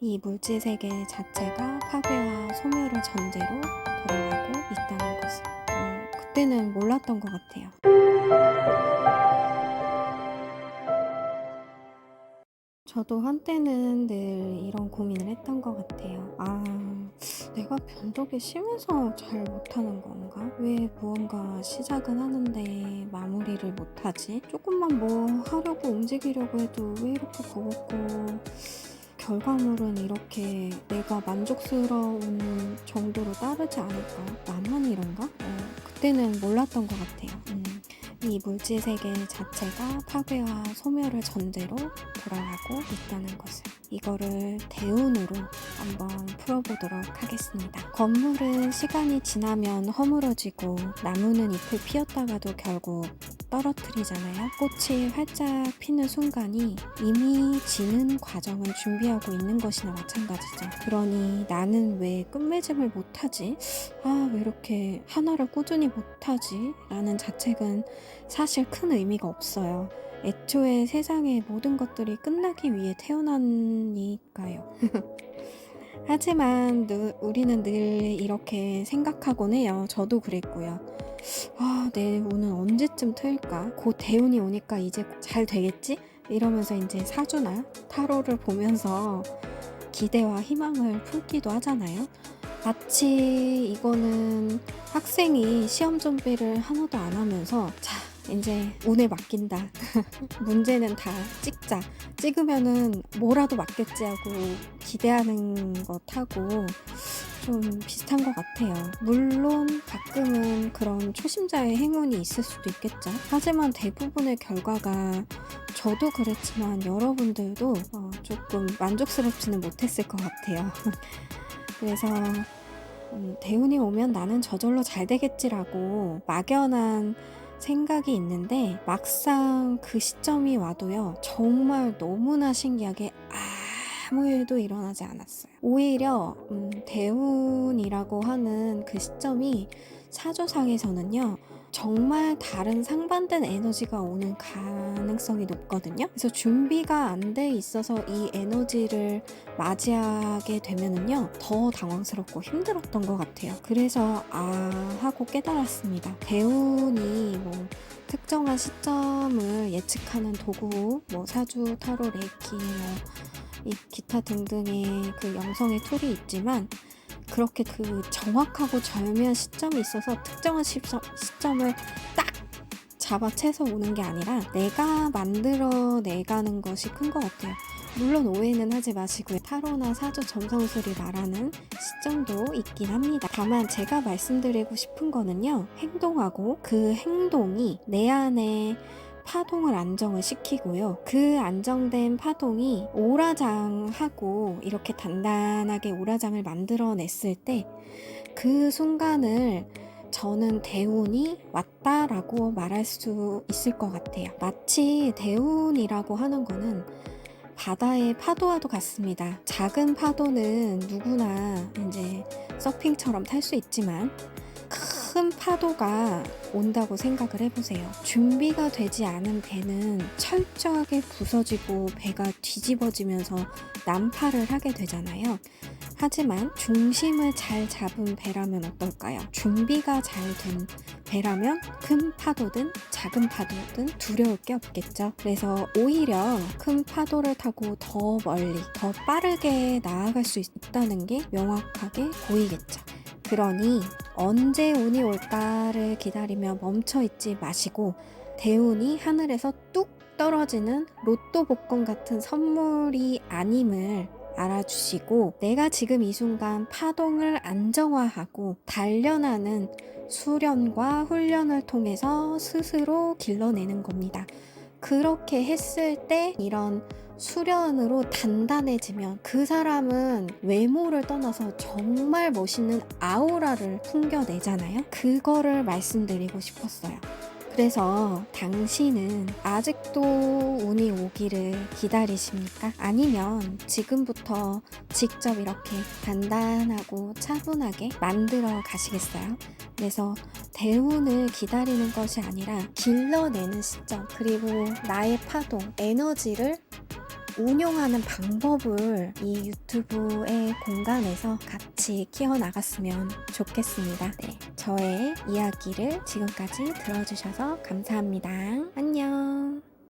이 물질 세계 자체가 파괴와 소멸을 전제로 돌아가고 있다는 것을 어, 그때는 몰랐던 것 같아요. 저도 한때는 늘 이런 고민을 했던 것 같아요. 아, 내가 변덕이 심해서 잘 못하는 건가? 왜 무언가 시작은 하는데 마무리를 못하지? 조금만 뭐 하려고 움직이려고 해도 왜 이렇게 버겁고 결과물은 이렇게 내가 만족스러운 정도로 따르지 않을까? 나만 이런가? 어, 그때는 몰랐던 것 같아요. 음, 이 물질 세계 자체가 파괴와 소멸을 전제로 돌아가고 있다는 것을 이거를 대운으로 한번 풀어보도록 하겠습니다. 건물은 시간이 지나면 허물어지고 나무는 잎을 피웠다가도 결국 떨어뜨리잖아요. 꽃이 활짝 피는 순간이 이미 지는 과정을 준비하고 있는 것이나 마찬가지죠. 그러니 나는 왜 끝맺음을 못하지? 아, 왜 이렇게 하나를 꾸준히 못하지? 라는 자책은 사실 큰 의미가 없어요. 애초에 세상의 모든 것들이 끝나기 위해 태어나니까요. 하지만 늘- 우리는 늘 이렇게 생각하곤 해요. 저도 그랬고요. 아, 내 운은 언제쯤 트일까? 곧 대운이 오니까 이제 잘 되겠지? 이러면서 이제 사주나 타로를 보면서 기대와 희망을 품기도 하잖아요. 마치 이거는 학생이 시험 준비를 하나도 안 하면서 자, 이제 운에 맡긴다. 문제는 다 찍자. 찍으면은 뭐라도 맞겠지 하고 기대하는 것하고 좀 비슷한 것 같아요. 물론 가끔은 그런 초심자의 행운이 있을 수도 있겠죠. 하지만 대부분의 결과가 저도 그랬지만 여러분들도 어, 조금 만족스럽지는 못했을 것 같아요. 그래서 음, 대운이 오면 나는 저절로 잘 되겠지라고 막연한 생각이 있는데 막상 그 시점이 와도요 정말 너무나 신기하게 아무 일도 일어나지 않았어요. 오히려 음, 대운이라고 하는 그 시점이 사조상에서는요 정말 다른 상반된 에너지가 오는 가능성이 높거든요. 그래서 준비가 안 돼 있어서 이 에너지를 맞이하게 되면은요 더 당황스럽고 힘들었던 것 같아요. 그래서 아 하고 깨달았습니다. 대운이 뭐 특정한 시점을 예측하는 도구, 뭐 사주, 타로, 레이키, 뭐이 기타 등등의 그 영성의 툴이 있지만 그렇게 그 정확하고 절묘한 시점이 있어서 특정한 시점, 시점을 딱 잡아채서 오는 게 아니라 내가 만들어 내가는 것이 큰 것 같아요. 물론 오해는 하지 마시고요. 타로나 사주 점성술이 말하는 시점도 있긴 합니다. 다만 제가 말씀드리고 싶은 거는요. 행동하고 그 행동이 내 안에 파동을 안정을 시키고요. 그 안정된 파동이 오라장하고 이렇게 단단하게 오라장을 만들어냈을 때 그 순간을 저는 대운이 왔다라고 말할 수 있을 것 같아요. 마치 대운이라고 하는 거는 바다의 파도와도 같습니다. 작은 파도는 누구나 이제 서핑처럼 탈 수 있지만 큰 파도가 온다고 생각을 해보세요. 준비가 되지 않은 배는 철저하게 부서지고 배가 뒤집어지면서 난파를 하게 되잖아요. 하지만 중심을 잘 잡은 배라면 어떨까요? 준비가 잘 된 배라면 큰 파도든 작은 파도든 두려울 게 없겠죠. 그래서 오히려 큰 파도를 타고 더 멀리, 더 빠르게 나아갈 수 있다는 게 명확하게 보이겠죠. 그러니 언제 운이 올까를 기다리며 멈춰 있지 마시고 대운이 하늘에서 뚝 떨어지는 로또 복권 같은 선물이 아님을 알아주시고 내가 지금 이 순간 파동을 안정화하고 단련하는 수련과 훈련을 통해서 스스로 길러내는 겁니다. 그렇게 했을 때 이런 수련으로 단단해지면 그 사람은 외모를 떠나서 정말 멋있는 아우라를 풍겨내잖아요. 그거를 말씀드리고 싶었어요. 그래서 당신은 아직도 운이 오기를 기다리십니까? 아니면 지금부터 직접 이렇게 단단하고 차분하게 만들어 가시겠어요? 그래서 대운을 기다리는 것이 아니라 길러내는 시점, 그리고 나의 파동, 에너지를 운용하는 방법을 이 유튜브의 공간에서 같이 키워나갔으면 좋겠습니다. 네, 저의 이야기를 지금까지 들어주셔서 감사합니다. 안녕.